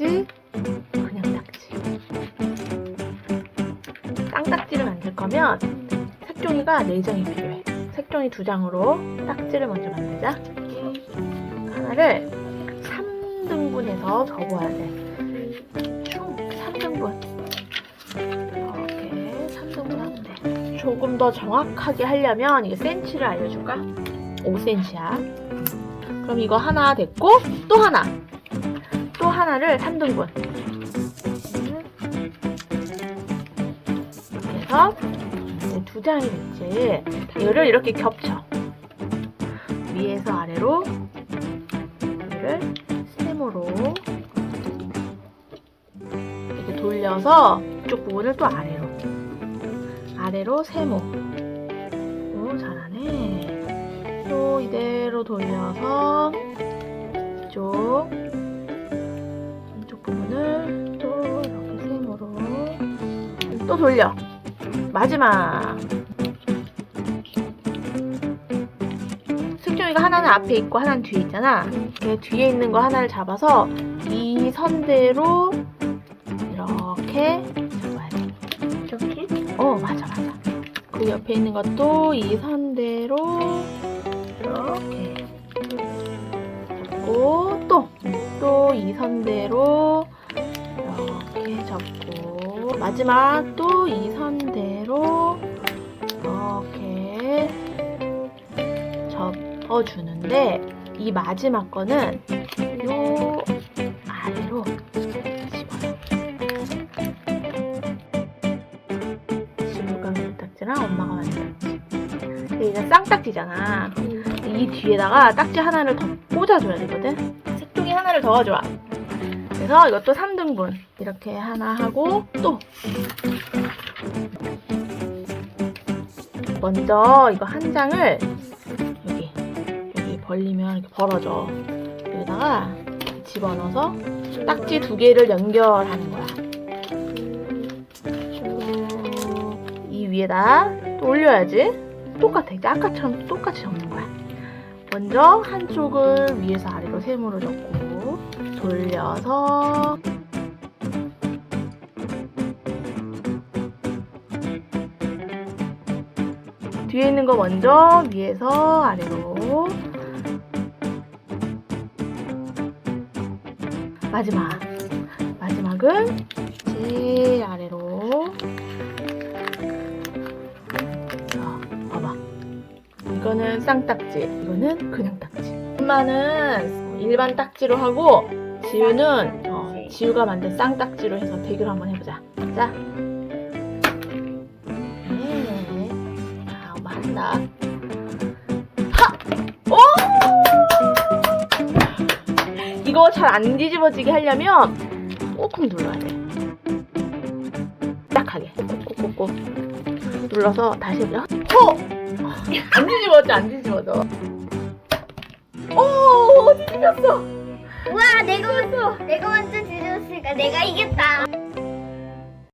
쌍딱지, 그냥 딱지. 쌍딱지를 만들 거면 색종이가 4장이 필요해. 색종이 2장으로 딱지를 먼저 만들자. 하나를 3등분해서 접어야 돼. 총 3등분. 이렇게 3등분 하면 돼. 조금 더 정확하게 하려면 이게 센치를 알려줄까? 5cm야. 그럼 이거 하나 됐고 또 하나. 또 하나를 3등분. 그래서 이제 두 장이 됐지. 이거를 이렇게 겹쳐. 위에서 아래로 이를 세모로 이렇게 돌려서 이쪽 부분을 또 아래로 아래로 세모 오 잘하네 또 이대로 돌려서 또 돌려. 마지막. 승종이가 하나는 앞에 있고 하나는 뒤에 있잖아. 이렇게 뒤에 있는 거 하나를 잡아서 이 선대로 이렇게 잡아야 돼. 이렇게? 어 맞아 맞아. 그 옆에 있는 것도 이 선대로 이렇게 잡고 또 또 이 선대로 이렇게 잡고 마지막 또 이 선대로 이렇게 접어주는데 이 마지막 거는 요 아래로 집어요. 만든 딱지랑 엄마가 만든 이게 쌍딱지잖아. 이 뒤에다가 딱지 하나를 더 꽂아줘야 되거든. 색종이 하나를 더 가져와. 그래서 이것도 3등분. 이렇게 하나 하고 또 먼저 이거 한 장을 여기 여기 벌리면 이렇게 벌어져. 여기다가 집어넣어서 딱지 두 개를 연결하는 거야. 쭉이 위에다 또 올려야지. 똑같아. 이제 아까처럼 똑같이 접는 거야. 먼저 한쪽을 위에서 아래로 세모로 접고 돌려서 뒤에 있는 거 먼저 위에서 아래로. 마지막. 마지막은 제일 아래로. 자 봐봐. 이거는 쌍딱지 이거는 그냥 딱지. 엄마는 일반 딱지로 하고 지우는 어, 지우가 만든 쌍딱지로 해서 대결 한번 해보자 자 네. 자 엄마 한다 하! 오! 이거 잘 안 뒤집어지게 하려면 꾹꾹 눌러야 돼. 딱하게 꾹꾹꾹꾹 눌러서 다시 해보자. 호! 안 뒤집어져, 안 뒤집어져. 오, 내가 먼저 내가 먼저 뒤졌으니까 내가 이겼다.